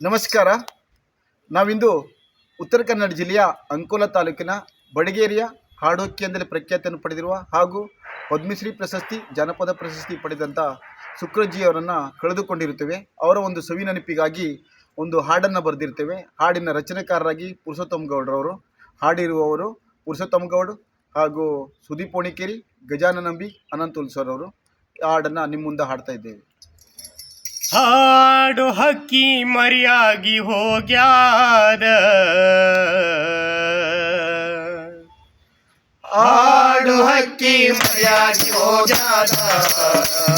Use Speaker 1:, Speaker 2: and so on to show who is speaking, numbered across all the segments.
Speaker 1: ನಮಸ್ಕಾರ. ನಾವಿಂದು ಉತ್ತರ ಕನ್ನಡ ಜಿಲ್ಲೆಯ ಅಂಕೋಲ ತಾಲೂಕಿನ ಬಡಗೇರಿಯ ಹಾಡೋಕ್ಕಿ ಕೇಂದ್ರದಲ್ಲಿ ಪ್ರಖ್ಯಾತಿಯನ್ನು ಪಡೆದಿರುವ ಹಾಗೂ ಪದ್ಮಶ್ರೀ ಪ್ರಶಸ್ತಿ, ಜಾನಪದ ಪ್ರಶಸ್ತಿ ಪಡೆದಂಥ ಅವರನ್ನು ಕಳೆದುಕೊಂಡಿರುತ್ತೇವೆ. ಅವರ ಒಂದು ಸವಿ ನೆನಪಿಗಾಗಿ ಒಂದು ಹಾಡನ್ನು ಬರೆದಿರ್ತೇವೆ. ಹಾಡಿನ ರಚನೆಕಾರರಾಗಿ ಪುರುಷೋತ್ತಮ್ ಗೌಡ್ರವರು ಹಾಡಿರುವವರು ಪುರುಷೋತ್ತಮ್ ಗೌಡ್ ಹಾಗೂ ಸುದೀಪ್ ಓಣಿಕೇರಿ ಗಜಾನನಂಬಿ ಅನಂತ ಉಲ್ಸರವರು ಹಾಡನ್ನು ನಿಮ್ಮ ಮುಂದೆ ಹಾಡ್ತಾ ಇದ್ದೇವೆ.
Speaker 2: ಹಾಡು ಹಕ್ಕಿ ಮರಿಯಾಗಿ ಹೋಗ್ಯಾದ
Speaker 1: ಹಾಡು ಹಕ್ಕಿ ಮರೆಯಾಗಿ ಹೋಗ್ಯಾದ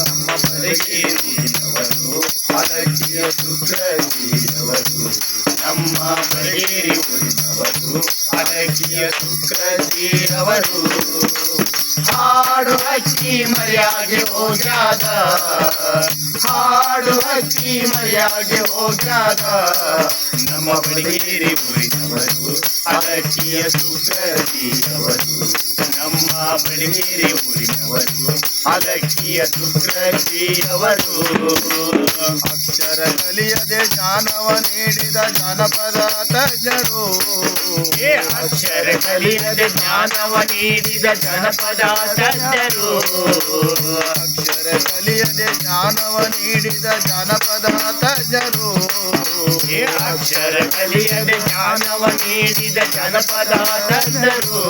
Speaker 1: ನಮ್ಮ ಬಲಗೇರಿಯವರು ಅಲಕ್ಕಿಯ ಸುಗ್ರಜಿಯವರು ನಮ್ಮ ಬಲಗೇರಿ ಊರಿನವರು ಅಲಕ್ಕಿಯ ಸುಗ್ರಜಿಯವರು ಹಾಡು ಹಕ್ಕಿ ಮರೆಯಾಗಿ ಹೋಗ್ಯಾದ ಹಾಡು ಹಕ್ಕಿ ಮರೆಯಾಗಿ ಹೋಗ್ಯಾದ. ನಮ್ಮ ಬಳಿಗೇರಿ ಊರಿನವರು ಅಲಕ್ಕಿಯ ಸುಖದಿಯವರು ನಮ್ಮ ಬಳಿಗೇರಿ ಊರಿನವರು ಅಲಕ್ಕಿಯ ಸುಖದಿಯವರು ಅಕ್ಷರ ಕಲಿಯದೆ ಜ್ಞಾನವ ನೀಡಿದ ಜಾನಪದ ತಜ್ಞರು.
Speaker 2: ಏ ಅಕ್ಷರ ಕಲಿಯದೆ ಜ್ಞಾನವ ನೀಡಿದ ಜನಪದ ತಜ್ಞರು.
Speaker 1: ಕಲಿಯದೆ ಜ್ಞಾನವ ನೀಡಿದ ಜಾನಪದ ತಜ್ಞರು
Speaker 2: ಏ ಅಕ್ಷರ ಕಲಿಯದೆ ಜ್ಞಾನವ ನೀಡಿದ ಜನಪದ ತಜ್ಞರು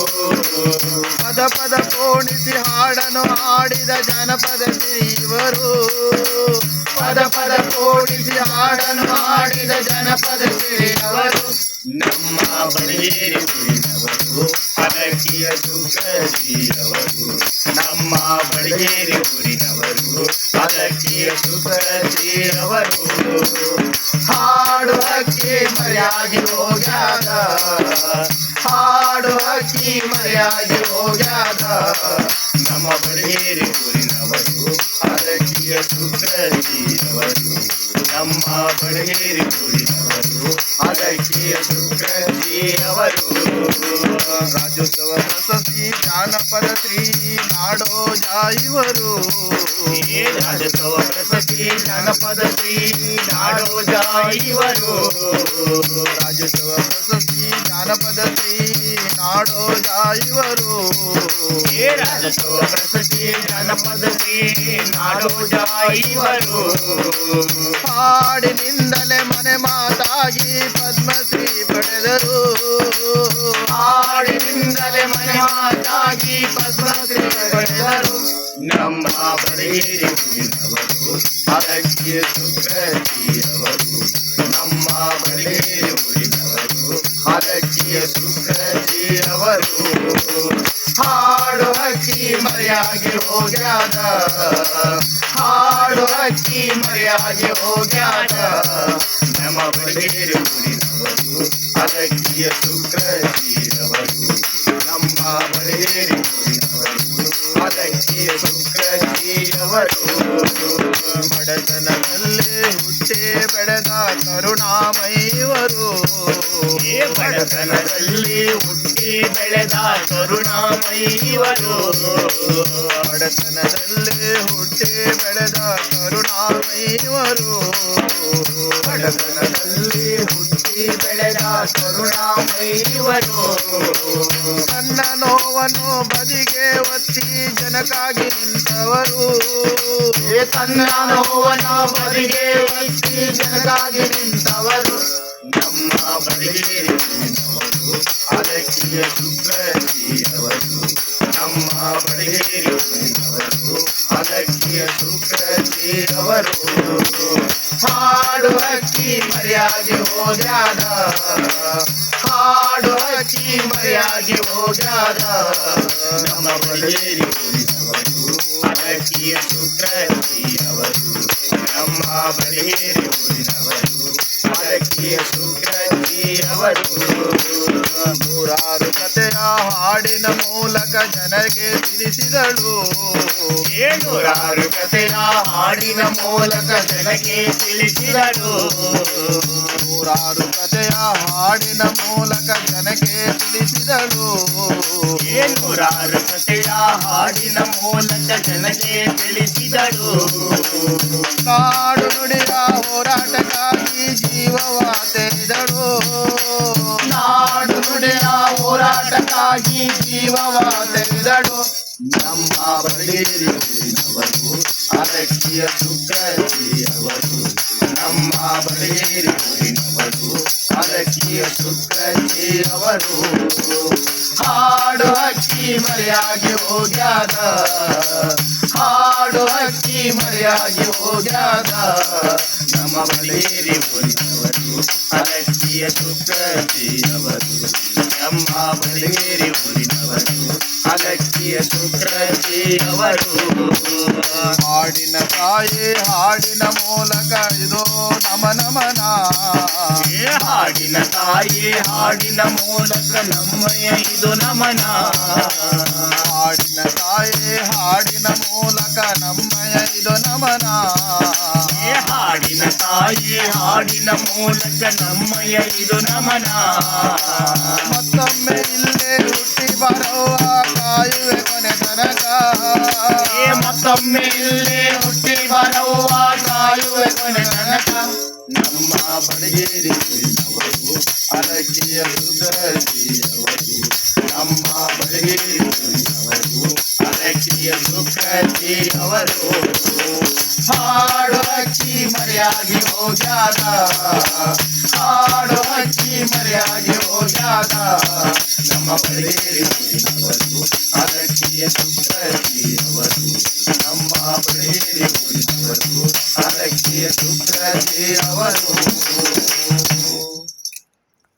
Speaker 1: ಪದ ಪದ ಕೋಣಿಸಿ ಹಾಡನು ಹಾಡಿದ ಜನಪದ ಶ್ರೀವರು ಪದ ಪದ ಕೋಣಿಸಿ ಹಾಡನು ಹಾಡಿದ ಜನಪದ ಸಿರಿಯವರು
Speaker 2: ನಮ್ಮ ಬಳಿಯೇರಿ ಊರಿನವರು ಅಲಕಿಯ ಸುಖಜಿಯವರು ನಮ್ಮ ಬಳಿಯೇರಿ ಊರಿನವರು ಅಲಕಿಯ ಸುಖದಿಯವರು
Speaker 1: ಹಾಡು ಹಕ್ಕಿ ಮರೆಯಾಗಿ ಹೋಗ್ಯಾದ. ಹಾಡು ಹಕ್ಕಿ ಮರೆಯಾಗಿ ಹೋಗ್ಯಾದ.
Speaker 2: ನಮ್ಮ ಬಳಿಯೇರಿ ಊರಿನವರು ಅಲಕಿಯ ಸುಖದಿಯವರು ನಮ್ಮ ಬಳಿಯೇರಿ ಊರಿನವರು ಅಲಕಿಯ ಸುಖಜಿಯವರು
Speaker 1: ರಾಜ್ಯೋತ್ಸವ ಪ್ರಶಸ್ತಿ ಜಾನಪದ ಶ್ರೀ ನಾಡೋ ಜಾಯಿವರು
Speaker 2: ಏ ರಾಜಸವ ಪ್ರಶಸ್ತಿ ಜಾನಪದ ಶ್ರೀ ನಾಡೋಜ ಇವರು
Speaker 1: ರಾಜ್ಯೋತ್ಸವ ಪ್ರಶಸ್ತಿ ಜಾನಪದ ಶ್ರೀ ನಾಡೋ ಜಾಯಿವರು
Speaker 2: ಏ ರಾಜಸವ ಪ್ರಶಸ್ತಿ ಜಾನಪದ ಶ್ರೀ ನಾಡೋಜ ಇವರು
Speaker 1: ಹಾಡಿನಿಂದಲೇ ಮನೆ ಮಾತಾಗಿ ಪದ್ಮಶ್ರೀ ಪಡೆದರು
Speaker 2: ಹಾಡಿನಿಂದಲೇ ಮನೆ ಮಾತಾಗಿ ಪದ್ಮಶ್ರೀ ಪಡೆದರು ನಮ್ಮ ಬರೆಯೇರಿ ಊರಿನವರು ಅಲಕ್ಕಿಯ ಸುಖಜಿಯವರು ನಮ್ಮ ಬರೆಯೇರಿ ಊರಿನವರು ಅಲಕ್ಕಿಯ ಸುಖಜಿಯವರು
Speaker 1: ಹಾಡು ಹಕ್ಕಿ ಮರೆಯಾಗಿ ಹೋಗ್ಯಾದ ಹಾಡು ಹಕ್ಕಿ ಮರೆಯಾಗಿ ಹೋಗ್ಯಾದ
Speaker 2: ನಮ್ಮ ಬರೆಯೇರಿ ಊರಿನವರು ಅಲಕ್ಕಿಯ ಸುಖಜಿಯವರು ನಮ್ಮ ಬರೆಯೇರಿ ಊರಿನವರು ಅಲಕ್ಕಿಯ ಸುಖಜಿಯವರು
Speaker 1: ಬಡತನದಲ್ಲೇ ಹುಟ್ಟಿ ಬೆಳೆದ ಕರುಣಾಮಯಿವರು
Speaker 2: ಏ ಬಡತನದಲ್ಲಿ ಹುಟ್ಟಿ ಬೆಳೆದ ಕರುಣಾಮಯಿವರು
Speaker 1: ಬಡತನದಲ್ಲೇ ಹುಟ್ಟಿ ಬೆಳೆದ ಕರುಣಾಮಯಿವರು
Speaker 2: ಬಡತನದಲ್ಲಿ ಹುಟ್ಟಿ ಬೆಳೆದ ಕರುಣಾಮಯಿವರು
Speaker 1: ತನ್ನ ನೋವನ್ನು ಬದಿಗೆ ಒತ್ತಿ ಜನಕ್ಕಾಗಿ ನಿಂತವರು.
Speaker 2: ತನ್ನ ನೋವನ್ನು ಬದಿಗೆ ಒತ್ತಿ ಜನಕ್ಕಾಗಿ ನಿಂತವರು. ನಮ್ಮ ಬದಿಗೆ ನಿಂತವರು ಅದಕ್ಕಿಯ ಸುಗ್ರಜಿಯವರು ನಮ್ಮ ಬಡಿಗೇರಿ ನಿಂತವರು ಅದಕ್ಕಿಯ ಸುಗ್ರಜಿಯವರು
Speaker 1: ಹಾಡು ಹಕ್ಕಿ ಮರೆಯಾಗಿ ಹೋಗ್ಯಾದ ಹಾಡು ಹಕ್ಕಿ ಮರೆಯಾಗಿ ಹೋಗ್ಯಾದ
Speaker 2: ನಮ್ಮ ಬಡಿಗೇರಿ ಉಳಿದವರು ಅದಕ್ಕಿಯ ಸುಗ್ರಜಿಯವರು ನಮ್ಮ ಬಡಿಗೇರಿ
Speaker 1: ಹಾಡಿನ ಮೂಲಕ ಜನಕ್ಕೆ ತಿಳಿಸಿದಳು.
Speaker 2: ಏನೂರಾರು ಕಥೆಯ ಹಾಡಿನ ಮೂಲಕ ಜನಕ್ಕೆ ತಿಳಿಸಿದಳು.
Speaker 1: ನೂರಾರು ಕಥೆಯ ಹಾಡಿನ ಮೂಲಕ ಜನಕ್ಕೆ ತಿಳಿಸಿದಳು.
Speaker 2: ಏನೂರಾರು ಕಥೆಯ ಹಾಡಿನ ಮೂಲಕ ಜನಕ್ಕೆ ತಿಳಿಸಿದಳು.
Speaker 1: ನಾಡು ನುಡಿಯ ಹೋರಾಟಕ್ಕಾಗಿ ಜೀವವ ತೆಗೆದಳು
Speaker 2: ನಾಡು ಹೋರಾಟಕ್ಕಾಗಿ ಜೀವವ ತೆಗೆದಳು ನಮ್ಮ ಬಡಗೇರಿ ಅದಕ್ಕಿಯ ಸುಖಜಿಯವರು ನಮ್ಮ ಬಡಗೇರಿ ಅದಕ್ಕಿಯ ಸುಖಜಿಯವರು ಹಾಡು ಹಕ್ಕಿ ಮರೆಯಾಗಿ ಹೋಗ್ಯಾದ. ಹಾಡು ಹಕ್ಕಿ ಮರೆಯಾಗಿ ಹೋಗ್ಯಾದ. ಊರಿನವರು ಅರಕ್ಕಿಯ ಸುಖಜಿಯವರು ನಮ್ಮ ಬಡಗೇರಿ ಊರಿನವರು ಅಲಕ್ಕಿಯ ಸುಖಜಿಯವರು
Speaker 1: ಹಾಡಿನ ತಾಯಿ, ಹಾಡಿನ ಮೂಲಕ ಇದು ನಮ ನಮನ.
Speaker 2: ಹಾಡಿನ ತಾಯಿ, ಹಾಡಿನ ಮೂಲಕ ನಮ್ಮಯ ಇದು ನಮನ
Speaker 1: ಹಾಡಿನ ತಾಯಿ ಹಾಡಿನ ಮೂಲಕ ನಮ್ಮಯ ಇದು ನಮನ.
Speaker 2: ಏ ಹಾಡಿನ ತಾಯಿ ಹಾಡಿನ ಮೂಲಕ ನಮ್ಮಯ ಇದು ನಮನ.
Speaker 1: ಮತ್ತೊಮ್ಮೆ ಇಲ್ಲೇ ಹುಟ್ಟಿ ಬರುವ ಕಾಯುವೆ ಕೊನೆ ತನಕ.
Speaker 2: ಏ ಮತ್ತೊಮ್ಮೆ ಇಲ್ಲೇ ಹುಟ್ಟಿ ಬರುವ ಕಾಯುವೆ ಕೊನೆ ತನಕ. ನಮ್ಮ ಬಡಗೇರಿ ಅವರು
Speaker 1: ಅರಕಿಯ ಸುಗತಿಯವರು
Speaker 2: ನಮ್ಮ ಬಡಗೇರಿ ಅವರು ಅರಕಿಯ ಅವರು ಹಾಡು ಹಕ್ಕಿ ಮರೆಯಾಗಿ ಹೋಗ್ಯಾದ ಹಾಡು ಹಕ್ಕಿ ಮರೆಯಾಗಿ ಹೋಗ್ಯಾದ ನಮ್ಮ ಬಡಗೇರಿ ಊರಿನವರು ಅರಕಿಯ ಸುಖಜಿಯವರು ನಮ್ಮ ಬಡಗೇರಿ ಊರಿನವರು ಅರಕಿಯ ಸುಖಜಿಯವರು